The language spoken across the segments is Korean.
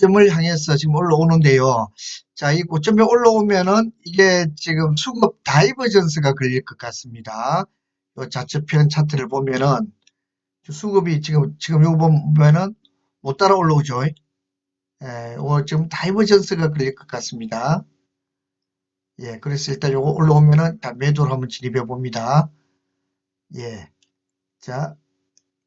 고점을 향해서 지금 올라오는데요. 자, 이 고점에 올라오면은 이게 지금 수급 다이버전스가 걸릴 것 같습니다. 요 좌측편 차트를 보면은 수급이 지금 지금 요거 보면은 못 따라 올라오죠. 예, 요 지금 다이버전스가 걸릴 것 같습니다. 예, 그래서 일단 요거 올라오면은 다 매도를 한번 진입해 봅니다. 예. 자,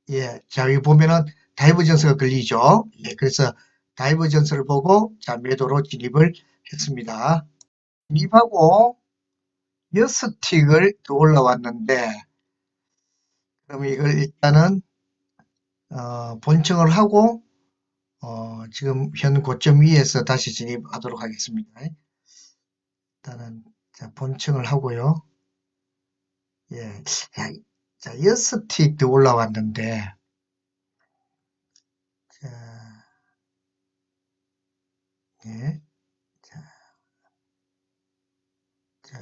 예. 자, 여기 보면은 다이버전스가 걸리죠. 예, 그래서 다이버전스를 보고 자, 매도로 진입을 했습니다. 진입하고 여섯 틱을 더 올라왔는데 그러면 이걸 일단은 어, 본청을 하고 어, 지금 현 고점 위에서 다시 진입하도록 하겠습니다. 일단은 자, 본청을 하고요. 예. 자, 자, 여섯 틱도 올라왔는데 예. 자, 자,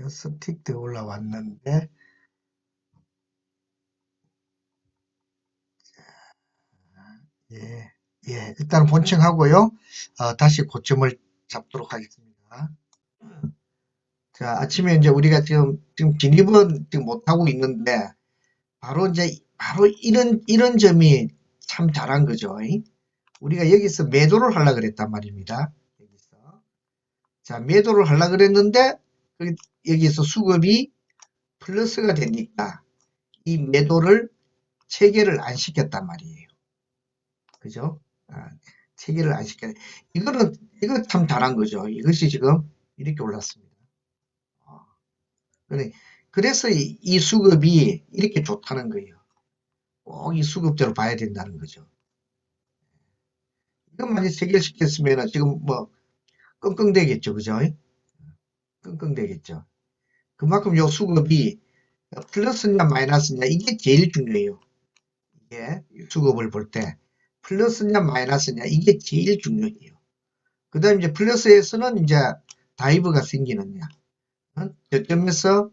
여섯 틱도 올라왔는데 예, 예, 일단 본청 하고요. 어, 다시 고점을 잡도록 하겠습니다. 자, 아침에 이제 우리가 지금, 지금 진입은 지금 못하고 있는데, 바로 이제, 바로 이런, 이런 점이 참 잘한 거죠. 이. 우리가 여기서 매도를 하려 그랬단 말입니다. 여기서. 자, 매도를 하려 그랬는데, 그- 여기서 수급이 플러스가 되니까, 이 매도를 체결을 안 시켰단 말이에요. 그죠? 아, 체결을 안 시켰. 이거는, 이거 참 잘한 거죠. 이것이 지금 이렇게 올랐습니다. 어. 그래- 그래서 이, 이 수급이 이렇게 좋다는 거예요. 꼭 이 수급대로 봐야 된다는 거죠. 이건 만약 체결시켰으면 지금 뭐 끙끙대겠죠. 그죠? 끙끙대겠죠. 그만큼 요 수급이 플러스냐 마이너스냐 이게 제일 중요해요. 이게 수급을 볼 때 플러스냐 마이너스냐 이게 제일 중요해요. 그 다음에 이제 플러스에서는 이제 다이브가 생기느냐 어? 저점에서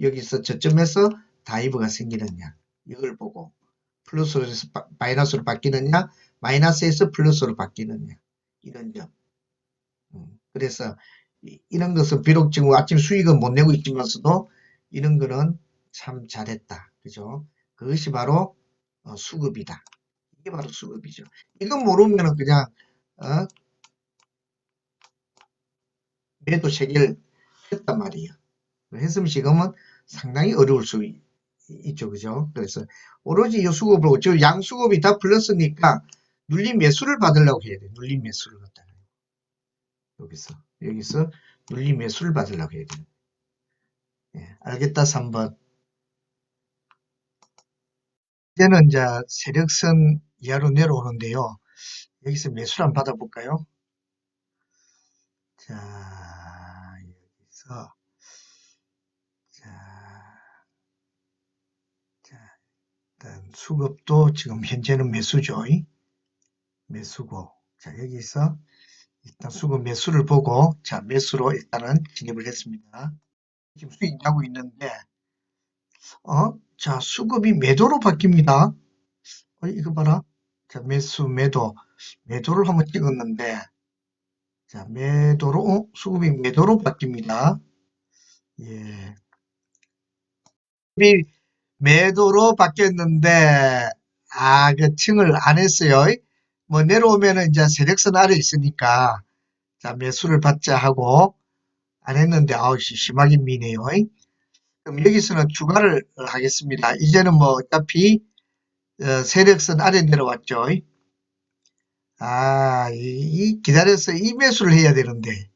여기서 저점에서 다이브가 생기느냐 이걸 보고 플러스에서 바- 마이너스로 바뀌느냐 마이너스에서 플러스로 바뀌느냐 이런 점 음, 그래서 이- 이런 것은 비록 지금 아침 수익은 못 내고 있지만서도 이런 거는 참 잘했다 그죠 그것이 바로 어, 수급이다 이게 바로 수급이죠 이거 모르면은 그냥 어? 매도 체결 했단 말이에요. 했으면 지금은 상당히 어려울 수 있- 있죠. 그죠? 그래서 오로지 이 수급을, 저 양수급이 다 플러스니까 눌림 매수를 받으려고 해야 돼. 눌림 매수를 갖다가. 여기서, 여기서 눌림 매수를 받으려고 해야 돼. 예, 알겠다, 3번. 이제는 이제 세력선 이하로 내려오는데요. 여기서 매수를 한번 받아볼까요? 자, 여기서, 자, 자, 일단 수급도 지금 현재는 매수죠. 이? 매수고. 자, 여기서 일단 수급 매수를 보고, 자, 매수로 일단은 진입을 했습니다. 지금 수익 나고 있는데, 어? 자, 수급이 매도로 바뀝니다. 어, 이거 봐라. 자, 매수, 매도. 매도를 한번 찍었는데, 자, 매도로, 어? 수급이 매도로 바뀝니다. 예. 매도로 바뀌었는데, 아, 그 층을 안 했어요. 뭐 내려오면은 이제 세력선 아래 있으니까, 자, 매수를 받자 하고, 안 했는데, 아우, 씨, 심하게 미네요. 그럼 여기서는 추가를 하겠습니다. 이제는 뭐 어차피, 어, 세력선 아래 내려왔죠. 아, 이, 이 기다려서 이 매수를 해야 되는데,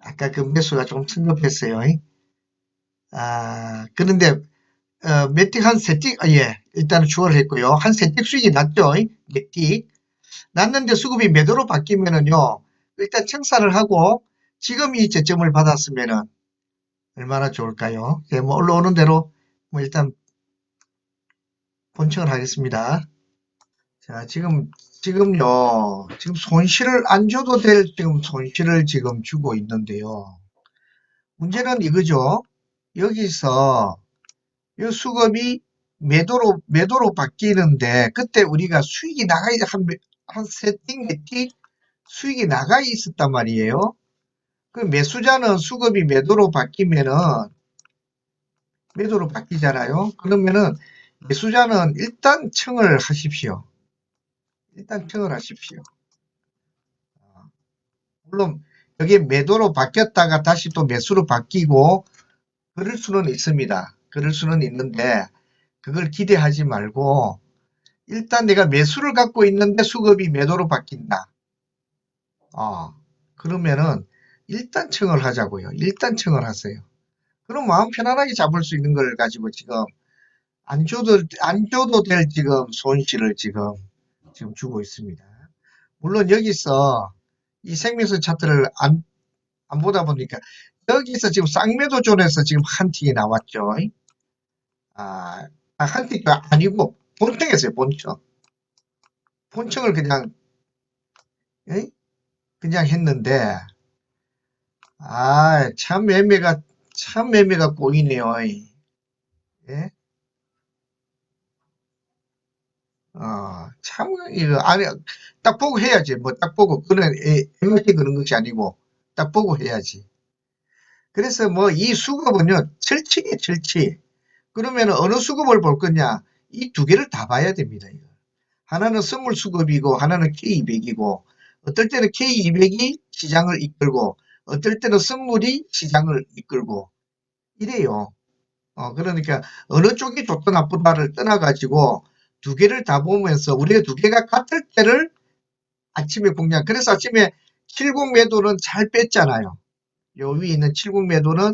아까 그 매수가 좀 성급했어요. 아, 그런데, 어, 매틱 한 세틱, 아, 예, 일단은 추가를 했고요. 한 세틱 수익이 났죠. 매틱. 났는데 수급이 매도로 바뀌면은요, 일단 청산을 하고, 지금 이 저점을 받았으면은, 얼마나 좋을까요? 예, 뭐, 올라오는 대로, 뭐, 일단, 본청을 하겠습니다. 자, 지금, 지금요, 지금 손실을 안 줘도 될 지금 손실을 지금 주고 있는데요. 문제는 이거죠. 여기서, 이 수급이 매도로, 매도로 바뀌는데, 그때 우리가 수익이 나가야 한, 몇- 한세 틱, 네틱 수익이 나가 있었단 말이에요. 그 매수자는 수급이 매도로 바뀌면은 매도로 바뀌잖아요. 그러면은 매수자는 일단 청을 하십시오. 일단 청을 하십시오. 어, 물론 여기 매도로 바뀌었다가 다시 또 매수로 바뀌고 그럴 수는 있습니다. 그럴 수는 있는데 그걸 기대하지 말고 일단 내가 매수를 갖고 있는데 수급이 매도로 바뀐다. 어, 그러면은 일단 청을 하자고요. 일단 청을 하세요. 그럼 마음 편안하게 잡을 수 있는 걸 가지고 지금 안 줘도 안 줘도 될 지금 손실을 지금 지금 주고 있습니다. 물론 여기서 이 생명수 차트를 안, 안 보다 보니까 여기서 지금 쌍매도 존에서 지금 한 틱이 나왔죠. 아, 아, 한 틱도 아니고 본청했어요. 본청. 본청을 그냥 에? 그냥 했는데 아, 참 매매가 참 매매가 꼬이네요. 예? 어, 참, 이거, 아니, 딱 보고 해야지. 뭐, 딱 보고. 그는, MIT 그런 것이 아니고, 딱 보고 해야지. 그래서 뭐, 이 수급은요, 철칙이에요, 철칙. 그러면 어느 수급을 볼 거냐? 이 두 개를 다 봐야 됩니다. 하나는 선물 수급이고, 하나는 K200이고, 어떨 때는 K200이 시장을 이끌고, 어떨 때는 선물이 시장을 이끌고, 이래요. 어, 그러니까, 어느 쪽이 좋다 나쁘다를 떠나가지고, 두 개를 다 보면서 우리가 두 개가 같을 때를 아침에 공략. 그래서 아침에 70 매도는 잘 뺐잖아요. 요 위에 있는 70 매도는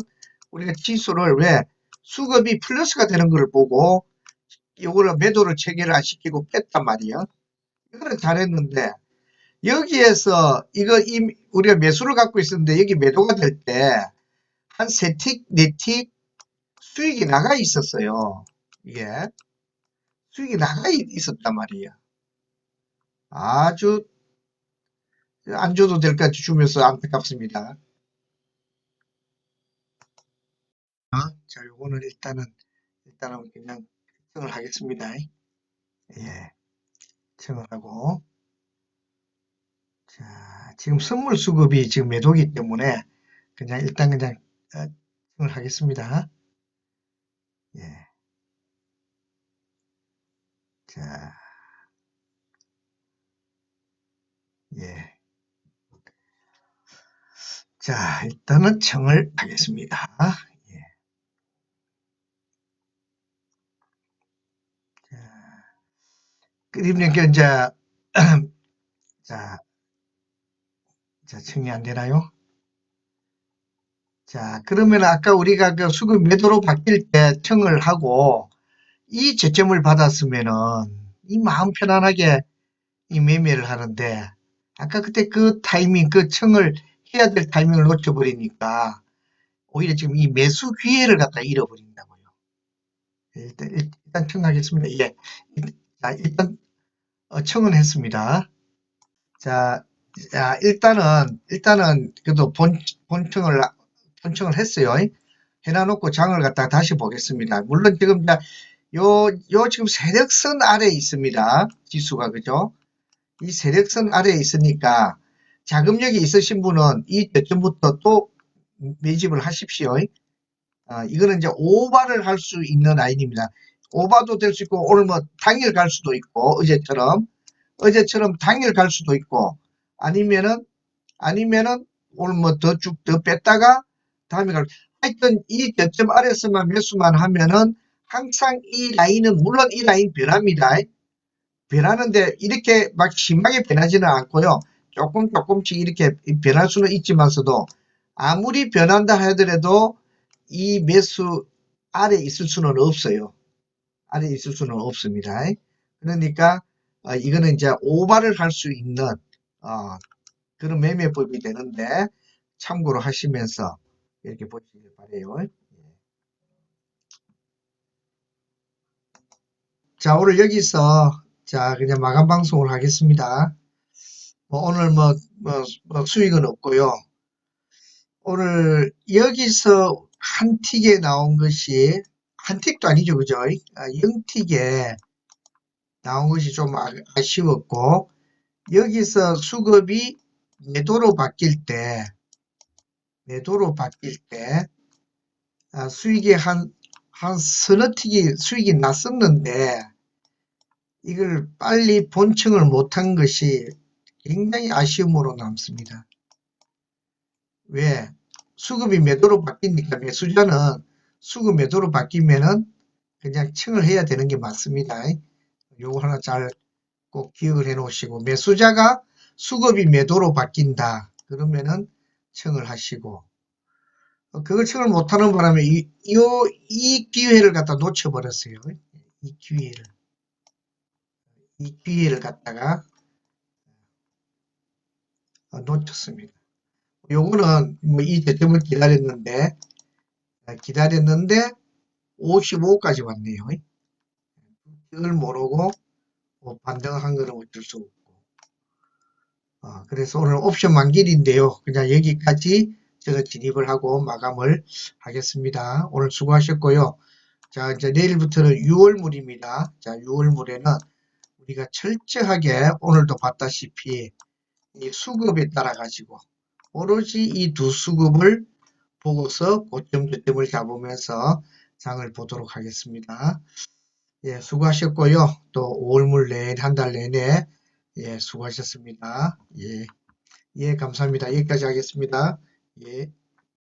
우리가 지수를 왜 수급이 플러스가 되는 걸 보고 요거를 매도를 체계를 안 시키고 뺐단 말이에요. 이거는 잘했는데 여기에서 이거 이 우리가 매수를 갖고 있었는데 여기 매도가 될 때 한 세 틱, 네 틱 수익이 나가 있었어요. 이게 수익이 나가 있었단 말이에요. 아주 안 줘도 될것 같이 주면서 안타깝습니다. 어? 자, 요거는 일단은 일단은 그냥 청을 하겠습니다. 예, 청을 하고 자, 지금 선물 수급이 지금 매도기 때문에 그냥 일단 그냥 어, 청을 하겠습니다. 예. 자, 예. 자, 일단은 청을 하겠습니다. 예. 자, 그러면 그 이제 자, 자, 청이 안 되나요? 자, 그러면 아까 우리가 그 수급 매도로 바뀔 때 청을 하고 이 저점을 받았으면은 이 마음 편안하게 이 매매를 하는데 아까 그때 그 타이밍, 그 청을 해야 될 타이밍을 놓쳐버리니까 오히려 지금 이 매수 기회를 갖다 잃어버린다고요. 일단, 일단 청하겠습니다. 예. 자, 일단 어, 청은 했습니다. 자, 자, 일단은, 일단은, 그래도 본, 본청을, 본청을 했어요. 해놔놓고 장을 갖다가 다시 보겠습니다. 물론 지금 요, 요 지금 세력선 아래에 있습니다. 지수가, 그죠? 이 세력선 아래에 있으니까 자금력이 있으신 분은 이 저점부터 또 매집을 하십시오. 어, 이거는 이제 오바를 할 수 있는 라인입니다. 오바도 될 수 있고, 오늘 뭐 당일 갈 수도 있고, 어제처럼, 어제처럼 당일 갈 수도 있고, 아니면은, 아니면은, 오늘 뭐 더 쭉 더 뺐다가 다음에 갈, 하여튼 이 저점 아래서만 매수만 하면은 항상 이 라인은, 물론 이 라인 변합니다. 변하는데 이렇게 막 심하게 변하지는 않고요. 조금 조금씩 이렇게 변할 수는 있지만서도 아무리 변한다 하더라도 이 매수 아래 있을 수는 없어요. 아래 있을 수는 없습니다. 그러니까 어, 이거는 이제 오바를 할 수 있는 어, 그런 매매법이 되는데 참고로 하시면서 이렇게 보시길 바래요. 자 오늘 여기서 자 그냥 마감 방송을 하겠습니다. 뭐 오늘 뭐, 뭐, 뭐 수익은 없고요. 오늘 여기서 한 틱에 나온 것이 한 틱도 아니죠, 그죠? 아, 0틱에 나온 것이 좀 아- 아쉬웠고 여기서 수급이 매도로 바뀔 때, 매도로 바뀔 때, 아, 수익이 한, 한 서너 틱이 수익이 났었는데, 이걸 빨리 본청을 못한 것이 굉장히 아쉬움으로 남습니다. 왜? 수급이 매도로 바뀌니까 매수자는 수급 매도로 바뀌면은 그냥 청을 해야 되는 게 맞습니다. 요거 하나 잘 꼭 기억을 해 놓으시고 매수자가 수급이 매도로 바뀐다. 그러면은 청을 하시고 어, 그걸 청을 못하는 바람에 이, 요, 이 기회를 갖다 놓쳐버렸어요. 이 기회를. 이 기회를 갖다가 어, 놓쳤습니다. 요거는 뭐이 저점을 기다렸는데 아, 기다렸는데 55까지 왔네요. 그걸 모르고 뭐 반등한 거는 어쩔 수 없고. 어, 그래서 오늘 옵션 만길인데요. 그냥 여기까지 제가 진입을 하고 마감을 하겠습니다. 오늘 수고하셨고요. 자, 이제 내일부터는 6월물입니다. 자, 6월물에는 우리가 철저하게 오늘도 봤다시피 이 수급에 따라 가지고 오로지 이 두 수급을 보고서 고점 저점을 잡으면서 장을 보도록 하겠습니다. 예, 수고하셨고요. 또 5월물 내내 한 달 내내 예, 수고하셨습니다. 예, 예, 감사합니다. 여기까지 하겠습니다. 예.